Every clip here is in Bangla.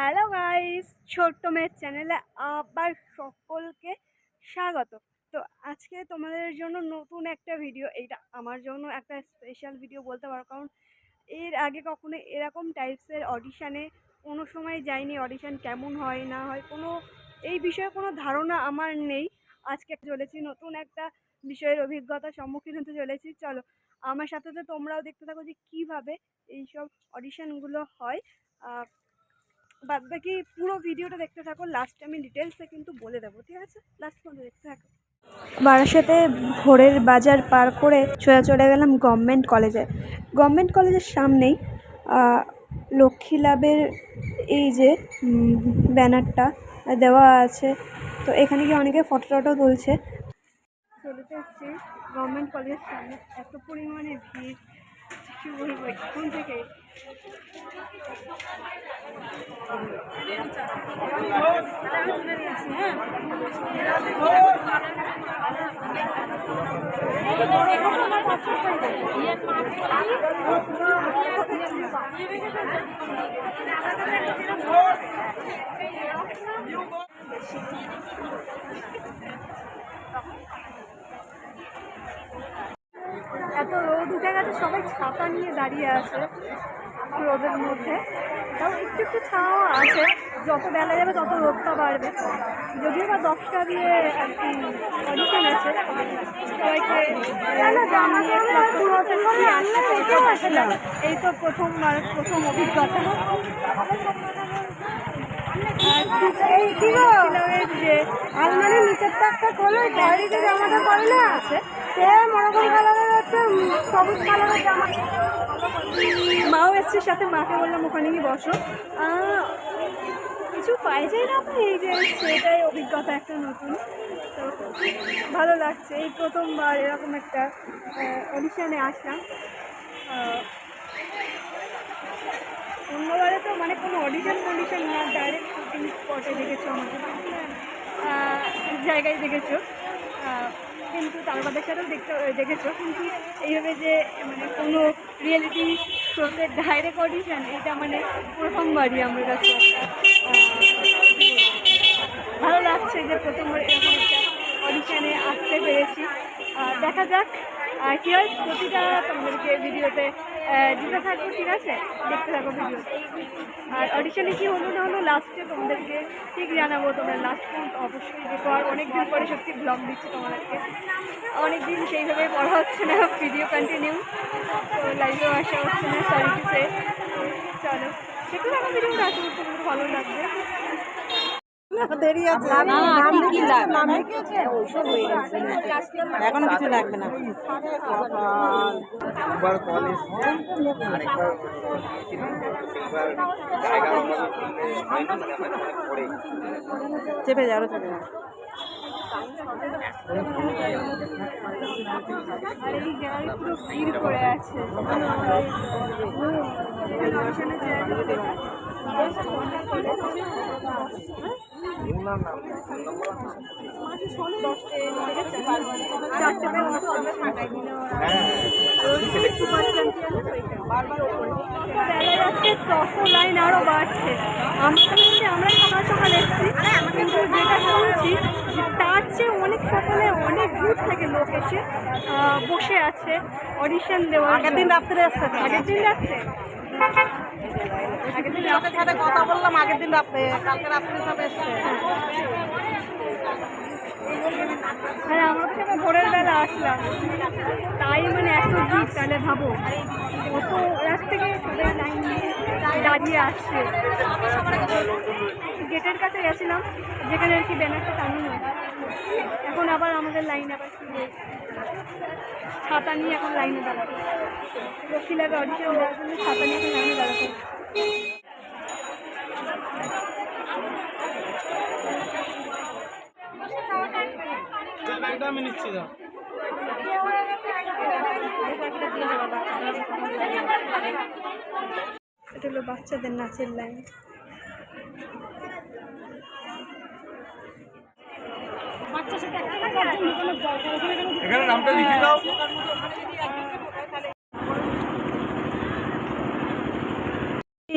হ্যালো গাইস ছোট্ট মেয়ের চ্যানেলে আবার সকলকে স্বাগত। তো আজকে তোমাদের জন্য নতুন একটা ভিডিও এইটা আমার জন্য একটা স্পেশাল ভিডিও বলতে পারো, কারণ এর আগে কখনো এরকম টাইপসের অডিশানে কোনো সময় যাইনি অডিশান কেমন হয়, না হয়, কোনো, এই বিষয়ে কোনো ধারণা আমার নেই। আজকে চলেছি নতুন একটা বিষয়ের অভিজ্ঞতার সম্মুখীন হতে চলেছি। চলো, আমার সাথে তো তোমরাও দেখতে থাকো যে কীভাবে এইসব অডিশানগুলো হয়। বাদ বাকি পুরো ভিডিওটা দেখতে থাকো লাস্টে আমি ডিটেলসে কিন্তু বলে দেবো, ঠিক আছে? লাস্ট পর্যন্ত দেখতে থাকো। বারাসাতে ভোরের বাজার পার করে সোজা চলে গেলাম গভর্নমেন্ট কলেজে গভর্নমেন্ট কলেজের সামনেই লক্ষ্মী লাভের এই যে ব্যানারটা দেওয়া আছে। তো এখানে গিয়ে অনেকে ফটো টটো তুলছে। চলে এসেছি। গভর্নমেন্ট কলেজের সামনে এত পরিমাণে ভিড়। কি বলব? এখন থেকে এত রোদ উঠে গেছে, সবাই ছাতা নিয়ে দাঁড়িয়ে আছে রোদের মধ্যে। তাও একটু একটু ছাওয়া আছে, যত বেলা যাবে তত রোদটা বাড়বে। যদিও বা দশটা দিয়ে আর কি অডিশন আছে এই তো প্রথমবার, প্রথম অভিজ্ঞতা। যে আলমারি নিচেরটা একটা খোলো ডায়েরিতে জামাটা পরে না আছে, সে মরকম কালারের মাও এসছে সাথে, মাকে বললাম, ওখানে গিয়ে বসো। কিছু পাই যায় না তো, এই যে সেটাই অভিজ্ঞতা একটা নতুন। তো ভালো লাগছে। এই প্রথমবার এরকম একটা অডিশনে আসলাম। অন্যবারে তো মানে কোনো অডিশন ফডিশন না ডাইরেক্ট শুটিং স্পটে দেখেছ আমাকে। জায়গায় দেখেছ। কিন্তু তারকাদের সাথেও দেখতে দেখেছ। কিন্তু এইভাবে যে মানে কোনো রিয়েলিটি শোতে ডাইরেক্ট অডিশন এটা মানে প্রথমবারই আমার কাছে ভালো লাগছে যে প্রথমবার এরকম একটা অডিশানে আসতে পেরেছি। দেখা যাক কী হয়, প্রতিটা তোমাদেরকে ভিডিওতে দিতে থাকব, ঠিক আছে? দেখতে থাকো ভিডিও আর অডিশনে কি হলো না হলো লাস্টে তোমাদেরকে ঠিক জানাব তোমরা। লাস্ট পর্যন্ত অবশ্যই দেখো, আর অনেক দিন পরে সত্যি ব্লগ দিচ্ছি তোমাদেরকে। অনেক দিন সেইভাবে পড়া হচ্ছে না ভিডিও কন্টিনিউ তো লাইভেও আসা হচ্ছে না সরি সে চলো দেখতে থাকো আশা করছি তোমাদের ভালো লাগবে। দেরি আছে। এখনও কিছু লাগবে না। একবার আরেকবার মানে চেপে যাও চেপে যাও। আর এই জায়গায় পুরো ভিড় করে আছে। লাইন আরও বাড়ছে আমরা আমরাই সকাল সকাল এসেছি কিন্তু যেটা শুনছি তার চেয়ে অনেক সকালে অনেক দূর থেকে লোক এসে বসে আছে অডিশন দেওয়া আগের দিন রাত্রে এসছে তো। আগের দিন যাচ্ছে আগের সাথে কথা বললাম, আগের দিন হ্যাঁ আমরা তো ভোরের বেলা আসলাম। তাই মানে এত ভিড়, তাহলে ভাবো। কত রাত থেকে লাইন দাঁড়িয়ে আসছে। গেটের কাছে গেছিলাম, যেখানে আর কি ব্যানারটা টাঙানো এখন আবার আমাদের লাইন আবার ছাতা নিয়ে এখন লাইনে দাঁড়াতে লক্ষ্মী লাগে অডিশন ছাতা নিয়ে এখন লাইনে দাঁড়াতে আমি নিচ্ছি না এটা হলো বাচ্চাদের নাচের লাইন এখানে নামটা লিখে দাও।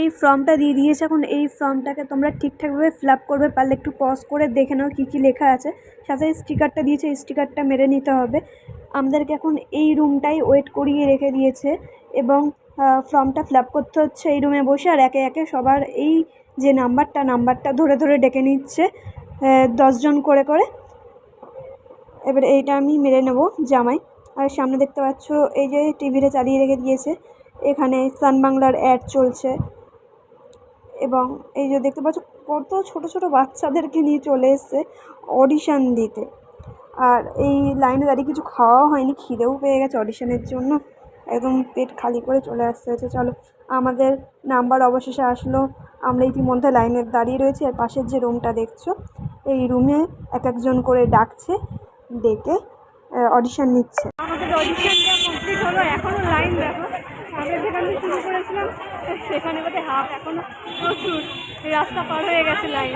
এই ফর্মটা দিয়ে দিয়েছে। এখন এই ফর্মটাকে তোমরা ঠিকঠাকভাবে ফিল আপ করবে, পারলে একটু পজ করে দেখে নাও কী কী লেখা আছে। সাথে স্টিকারটা দিয়েছে, স্টিকারটা মেরে নিতে হবে। আমাদেরকে এখন এই রুমটাই ওয়েট করিয়ে রেখে দিয়েছে এবং ফর্মটা ফিল আপ করতে হচ্ছে এই রুমে বসে আর একে একে সবার এই যে নাম্বারটা নাম্বারটা ধরে ধরে ডেকে নিচ্ছে দশজন করে করে। এবার এইটা আমি মেরে নেব জামাই। আর সামনে দেখতে পাচ্ছ, এই যে টিভিটা চালিয়ে রেখে দিয়েছে। এখানে সান বাংলার অ্যাড চলছে। এবং এই যে দেখতে পাচ্ছ, কত ছোট ছোট বাচ্চাদেরকে নিয়ে চলে এসছে অডিশান দিতে। আর এই লাইনে দাঁড়িয়ে কিছু খাওয়াও হয়নি, খিদেও পেয়ে গেছে অডিশনের জন্য। একদম পেট খালি করে চলে আসতে হয়েছে। চলো, আমাদের নাম্বার অবশেষে আসলো। আমরা ইতিমধ্যে লাইনে দাঁড়িয়ে রয়েছি। আর পাশের যে রুমটা দেখছ, এই রুমে এক একজন করে ডাকছে, ডেকে অডিশন নিচ্ছে। আমাদের অডিশনটা কমপ্লিট হলো। এখনও লাইন দেখো। আমরা যেখানে শুরু করেছিলাম সেখানে বোধ হাফ এখনও প্রচুর। রাস্তা পার হয়ে গেছে লাইন।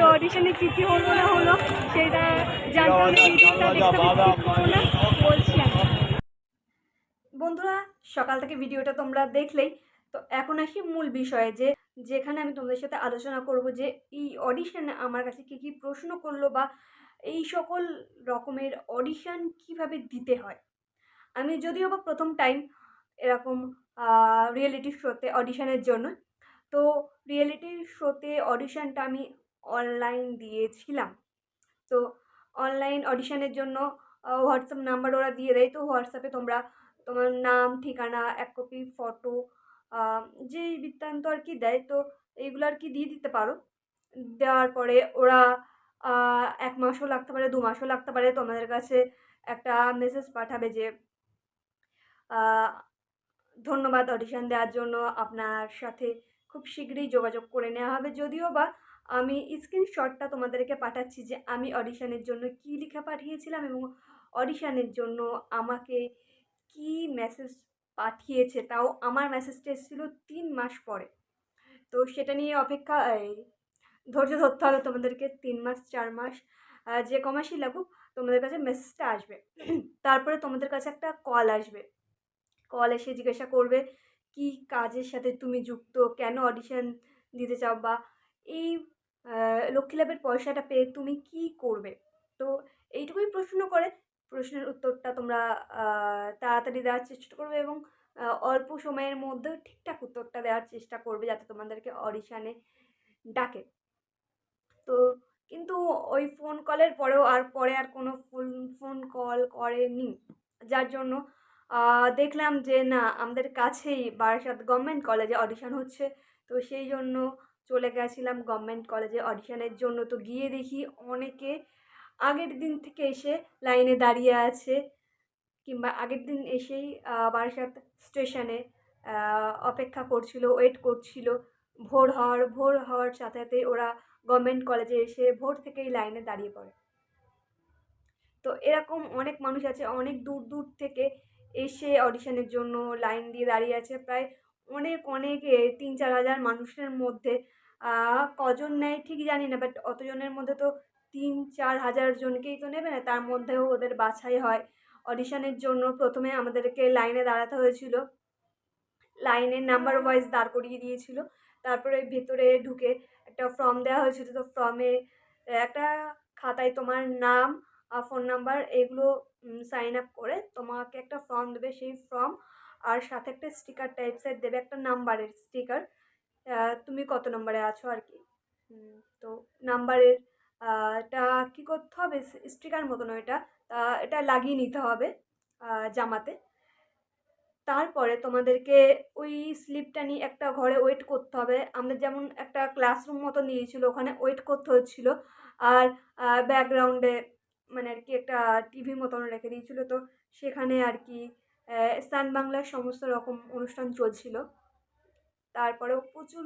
তো অডিশনে কী কী হলো না হলো সেটা জানতে ভিডিওটা দেখতে না, বলছি বন্ধুরা সকাল থেকে ভিডিওটা তোমরা দেখলেই। তো এখন আসি মূল বিষয়ে যে যেখানে আমি তোমাদের সাথে আলোচনা করব যে এই অডিশনে আমার কাছে কী কী প্রশ্ন করল বা এই সকল রকমের অডিশন কীভাবে দিতে হয়। আমি যদিও বা প্রথম টাইম এরকম রিয়েলিটি শোতে অডিশনের জন্য। তো রিয়েলিটি শোতে অডিশনটা আমি অনলাইন দিয়েছিলাম। তো অনলাইন অডিশনের জন্য হোয়াটসঅ্যাপ নাম্বার ওরা দিয়ে দেয়। তো হোয়াটসঅ্যাপে তোমরা তোমার নাম, ঠিকানা, এক কপি ফটো যে বৃত্তান্ত আর কি দেয়, তো এইগুলো আর কি দিয়ে দিতে পারো। দেওয়ার পরে ওরা এক মাসও লাগতে পারে, দু মাসও লাগতে পারে। তোমাদের কাছে একটা মেসেজ পাঠাবে যে ধন্যবাদ অডিশন দেওয়ার জন্য। আপনার সাথে খুব শীঘ্রই যোগাযোগ করে নেওয়া হবে। যদিও বা আমি স্ক্রিনশটটা তোমাদেরকে পাঠাচ্ছি যে আমি অডিশনের জন্য কী লেখা পাঠিয়েছিলাম এবং অডিশনের জন্য আমাকে কী মেসেজ পাঠিয়েছে, তাও আমার মেসেজটা এসেছিল তিন মাস পরে। তো সেটা নিয়ে অপেক্ষা ধৈর্য ধরতে হবে তোমাদেরকে, তিন মাস, চার মাস যে ক মাসই লাগুক, তোমাদের কাছে মেসেজটা আসবে। তারপরে তোমাদের কাছে একটা কল আসবে। কল এসে জিজ্ঞাসা করবে, কি কাজের সাথে তুমি যুক্ত? কেন অডিশন দিতে চাও? বা এই লক্ষ্মী লাভের পয়সাটা পেয়ে তুমি কি করবে? তো এইটুকুই প্রশ্ন করে, প্রশ্নের উত্তরটা তোমরা তাড়াতাড়ি দেওয়ার চেষ্টা করবে এবং অল্প সময়ের মধ্যে ঠিকঠাক উত্তরটা দেওয়ার চেষ্টা করবে যাতে তোমাদেরকে অডিশানে ডাকে। তো কিন্তু ওই ফোন কলের পরেও আর, পরে আর কোনো ফোন ফোন কল করেনি। যার জন্য দেখলাম যে না, আমাদের কাছেই বারাসাত গভর্নমেন্ট কলেজে অডিশন হচ্ছে। তো সেই জন্য চলে গেছিলাম গভর্নমেন্ট কলেজে অডিশনের জন্য। তো গিয়ে দেখি অনেকে আগের দিন থেকে এসে লাইনে দাঁড়িয়ে আছে কিংবা আগের দিন এসেই বারাসাত স্টেশনে অপেক্ষা করছিল, ওয়েট করছিল। ভোর হওয়ার ভোর হওয়ার সাথে সাথে ওরা গভর্নমেন্ট কলেজে এসে ভোর থেকেই লাইনে দাঁড়িয়ে পড়ে। তো এরকম অনেক মানুষ আছে, অনেক দূর দূর থেকে এসে অডিশনের জন্য লাইন দিয়ে দাঁড়িয়ে আছে প্রায় অনেক অনেক তিন, চার হাজার মানুষের মধ্যে। কজন নেয় ঠিক জানি না বাট অতজনের মধ্যে তো তিন, চার হাজার জনকেই তো নেবে না, তার মধ্যেও ওদের বাছাই হয়। অডিশনের জন্য প্রথমে আমাদেরকে লাইনে দাঁড়াতে হয়েছিল। লাইনের নাম্বার ওয়াইজ দাঁড় করিয়ে দিয়েছিল। তারপরে ভেতরে ঢুকে একটা ফর্ম দেওয়া হয়েছিল। তো ফর্মে একটা খাতায় তোমার নাম ফোন নাম্বার এগুলো সাইন আপ করে তোমাকে একটা ফর্ম দেবে, সেই ফর্ম আর সাথে একটা স্টিকার টাইপসের দেবে, একটা নাম্বারের স্টিকার তুমি কত নম্বরে আছো আর কি। তো নাম্বারের এটা কী করতে হবে? স্টিকার মতন এটা এটা লাগিয়ে নিতে হবে জামাতে। তারপরে তোমাদেরকে ওই স্লিপটা নিয়ে একটা ঘরে ওয়েট করতে হবে। আমাদের যেমন একটা ক্লাসরুম মতো নিয়েছিল, ওখানে ওয়েট করতে হচ্ছিল। আর ব্যাকগ্রাউন্ডে মানে আর কি একটা টিভি মতন রেখে দিয়েছিল। তো সেখানে আর কি সান বাংলার সমস্ত রকম অনুষ্ঠান চলছিল। তারপরেও প্রচুর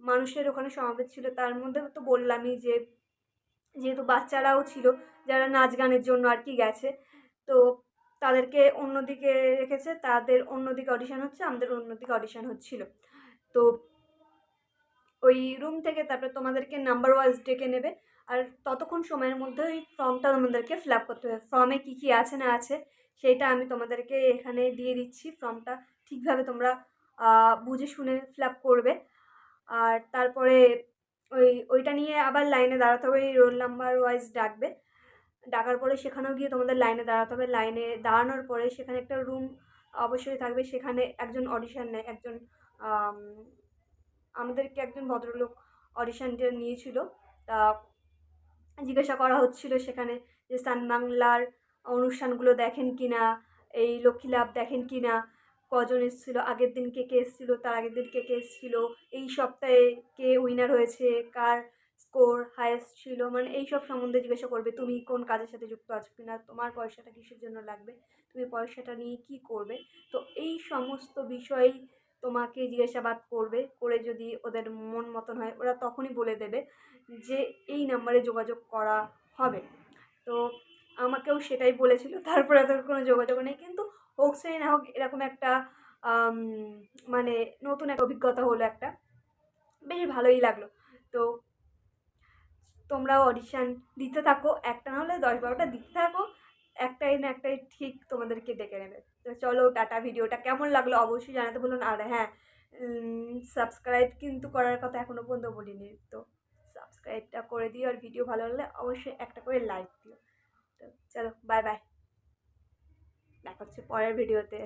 মানুষের ওখানে সমাবেশ ছিল। তার মধ্যে তো বললামই যে, যেহেতু বাচ্চারাও ছিল, যারা নাচ গানের জন্য আর কি গেছে, তো তাদেরকে অন্যদিকে রেখেছে। তাদের অন্যদিকে অডিশন হচ্ছে, আমাদের অন্যদিকে অডিশন হচ্ছিল। তো ওই রুম থেকে তারপরে তোমাদেরকে নাম্বার ওয়াইজ ডেকে নেবে। আর ততক্ষণ সময়ের মধ্যে ওই ফর্মটা তোমাদেরকে ফিল আপ করতে হবে। ফর্মে কী কী আছে না আছে সেইটা আমি তোমাদেরকে এখানে দিয়ে দিচ্ছি। ফর্মটা ঠিকভাবে তোমরা বুঝে শুনে ফিল আপ করবে। আর তারপরে ওই, ওইটা নিয়ে আবার লাইনে দাঁড়াতে হবে। রোল নাম্বার ওয়াইজ ডাকবে। ডাকার পরে সেখানেও গিয়ে তোমাদের লাইনে দাঁড়াতে হবে। লাইনে দাঁড়ানোর পরে সেখানে একটা রুম অবশ্যই থাকবে। সেখানে একজন অডিশন নেয়, একজন আমাদেরকে একজন ভদ্রলোক অডিশনটা নিয়েছিল। তা জিজ্ঞাসা করা হচ্ছিল সেখানে যে সান বাংলার অনুষ্ঠানগুলো দেখেন কি না এই লক্ষ্মী লাভ দেখেন কি না কজন এসেছিল? আগের দিন কে কে এসেছিল? তার আগের দিন কে কে এসেছিল? এই সপ্তাহে কে উইনার হয়েছে? কার স্কোর হায়েস্ট ছিল? মানে এই সব সম্বন্ধে জিজ্ঞাসা করবে, তুমি কোন কাজের সাথে যুক্ত আছো কিনা? তোমার পয়সাটা কিসের জন্য লাগবে? তুমি পয়সাটা নিয়ে কি করবে? তো এই সমস্ত বিষয়েই তোমাকে জিজ্ঞাসাবাদ করবে, করে যদি ওদের মন মতন হয়, ওরা তখনই বলে দেবে যে এই নাম্বারে যোগাযোগ করা হবে। তো আমাকেও সেটাই বলেছিল, তারপরে তো কোনো যোগাযোগ নেই। কিন্তু হোক সে না হোক, এরকম একটা মানে নতুন একটা অভিজ্ঞতা হলো একটা। বেশ ভালোই লাগল। তো তোমরাও অডিশান দিতে থাকো, একটা না হলে দশ বারোটা দিতে থাকো, একটাই না একটাই ঠিক তোমাদেরকে ডেকে নেবে। তো চলো টাটা ভিডিওটা কেমন লাগল অবশ্যই জানাতে বলুন আর হ্যাঁ সাবস্ক্রাইব কিন্তু করার কথা এখনও পর্যন্ত বলিনি। তো সাবস্ক্রাইবটা করে দিও আর ভিডিও ভালো লাগলে অবশ্যই একটা করে লাইক দিও। তো চলো বাই বাই দেখা হচ্ছে পরের ভিডিওতে।